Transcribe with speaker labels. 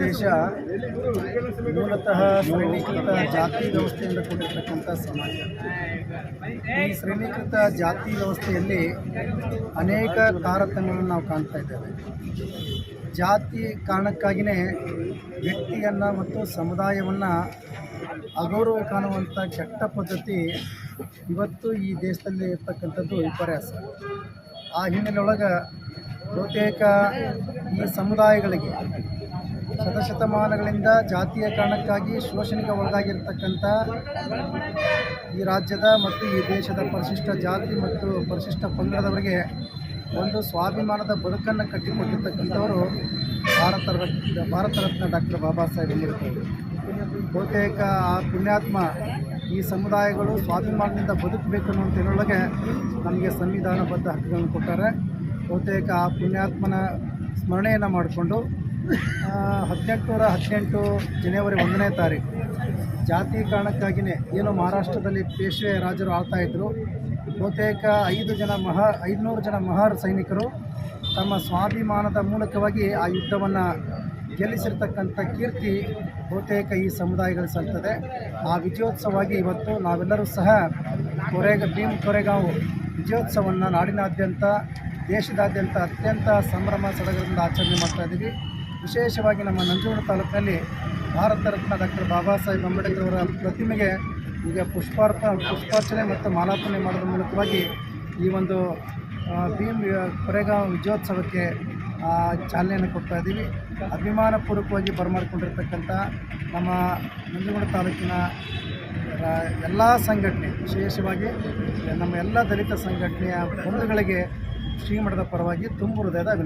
Speaker 1: ದೇಶ ಮೂಲತಃ ಶ್ರೇಣೀಕೃತ ಜಾತಿ ವ್ಯವಸ್ಥೆಯಿಂದ ಕೂಡಿರ್ತಕ್ಕಂಥ ಸಮಾಜ. ಈ ಶ್ರೇಣೀಕೃತ ಜಾತಿ ವ್ಯವಸ್ಥೆಯಲ್ಲಿ ಅನೇಕ ತಾರತಮ್ಯಗಳನ್ನು ನಾವು ಕಾಣ್ತಾ ಇದ್ದೇವೆ. ಜಾತಿ ಕಾರಣಕ್ಕಾಗಿಯೇ ವ್ಯಕ್ತಿಯನ್ನು ಮತ್ತು ಸಮುದಾಯವನ್ನು ಅಗೌರವ ಕಾಣುವಂಥ ಕೆಟ್ಟ ಪದ್ಧತಿ ಇವತ್ತು ಈ ದೇಶದಲ್ಲಿ ಇರ್ತಕ್ಕಂಥದ್ದು ವಿಪರ್ಯಾಸ. ಆ ಹಿನ್ನೆಲೆಯೊಳಗೆ ಬಹುತೇಕ ಈ ಸಮುದಾಯಗಳಿಗೆ ಶತಶತಮಾನಗಳಿಂದ ಜಾತಿಯ ಕಾರಣಕ್ಕಾಗಿ ಶೋಷಣೆಗೆ ಒಳಗಾಗಿರ್ತಕ್ಕಂಥ ಈ ರಾಜ್ಯದ ಮತ್ತು ಈ ದೇಶದ ಪರಿಶಿಷ್ಟ ಜಾತಿ ಮತ್ತು ಪರಿಶಿಷ್ಟ ಪಂಗಡದವರಿಗೆ ಒಂದು ಸ್ವಾಭಿಮಾನದ ಬದುಕನ್ನು ಕಟ್ಟಿಕೊಟ್ಟಿರ್ತಕ್ಕಂಥವರು ಭಾರತ ರತ್ನ ಭಾರತ ರತ್ನ ಡಾಕ್ಟರ್ ಬಾಬಾ ಸಾಹೇಬ್ ಅಂಬೇಡ್ಕರ್. ಬಹುತೇಕ ಆ ಪುಣ್ಯಾತ್ಮ ಈ ಸಮುದಾಯಗಳು ಸ್ವಾಭಿಮಾನದಿಂದ ಬದುಕಬೇಕು ಅನ್ನೋ ಹೇಳೊಳಗೆ ನಮಗೆ ಸಂವಿಧಾನಬದ್ಧ ಹಕ್ಕುಗಳನ್ನು ಕೊಟ್ಟಾರೆ. ಬಹುತೇಕ ಆ ಪುಣ್ಯಾತ್ಮನ ಸ್ಮರಣೆಯನ್ನು ಮಾಡಿಕೊಂಡು ಹದಿನೆಂಟುನೂರ ಹದಿನೆಂಟು ಜನವರಿ ಒಂದನೇ ತಾರೀಕು, ಜಾತಿ ಕಾರಣಕ್ಕಾಗಿಯೇ ಏನು ಮಹಾರಾಷ್ಟ್ರದಲ್ಲಿ ಪೇಶ್ವೆ ರಾಜರು ಆಳ್ತಾ ಇದ್ದರು ಬಹುತೇಕ ಐದು ಜನ ಮಹಾ, ಐದುನೂರು ಜನ ಮಹಾರ್ ಸೈನಿಕರು ತಮ್ಮ ಸ್ವಾಭಿಮಾನದ ಮೂಲಕವಾಗಿ ಆ ಯುದ್ಧವನ್ನು ಗೆಲ್ಲಿಸಿರ್ತಕ್ಕಂಥ ಕೀರ್ತಿ ಬಹುತೇಕ ಈ ಸಮುದಾಯಗಳು ಸಲ್ತದೆ. ಆ ವಿಜಯೋತ್ಸವವಾಗಿ ಇವತ್ತು ನಾವೆಲ್ಲರೂ ಸಹ ಕೊರೆಗ, ಭೀಮ್ ಕೊರೆಗಾಂವ್ ವಿಜಯೋತ್ಸವವನ್ನು ನಾಡಿನಾದ್ಯಂತ ದೇಶದಾದ್ಯಂತ ಅತ್ಯಂತ ಸಂಭ್ರಮ ಸಡಗರದಿಂದ ಆಚರಣೆ ಮಾಡ್ತಾ ಇದ್ದೀವಿ. ವಿಶೇಷವಾಗಿ ನಮ್ಮ ನಂಜನಗೂಡು ತಾಲೂಕಿನಲ್ಲಿ ಭಾರತ ರತ್ನ ಡಾಕ್ಟರ್ ಬಾಬಾ ಸಾಹೇಬ್ ಅಂಬೇಡ್ಕರ್ ಅವರ ಪ್ರತಿಮೆಗೆ ಈಗ ಪುಷ್ಪಾರ್ಥ ಪುಷ್ಪಾರ್ಚನೆ ಮತ್ತು ಮಾಲಾರ್ಪಣೆ ಮಾಡೋದ್ರ ಮೂಲಕವಾಗಿ ಈ ಒಂದು ಭೀಮ್ ಕೊರೆಗಾಂವ್ ವಿಜಯೋತ್ಸವಕ್ಕೆ ಚಾಲನೆಯನ್ನು ಕೊಡ್ತಾ ಇದ್ದೀವಿ. ಅಭಿಮಾನಪೂರ್ವಕವಾಗಿ ಬರಮಾಡಿಕೊಂಡಿರ್ತಕ್ಕಂಥ ನಮ್ಮ ನಂಜನಗೂಡು ತಾಲೂಕಿನ ಎಲ್ಲ ಸಂಘಟನೆ, ವಿಶೇಷವಾಗಿ ನಮ್ಮ ಎಲ್ಲ ದಲಿತ ಸಂಘಟನೆಯ ಬಂಧುಗಳಿಗೆ ಶ್ರೀಮಠದ ಪರವಾಗಿ ತುಂಬ ಹೃದಯದ ಅಭಿನಂದನೆ.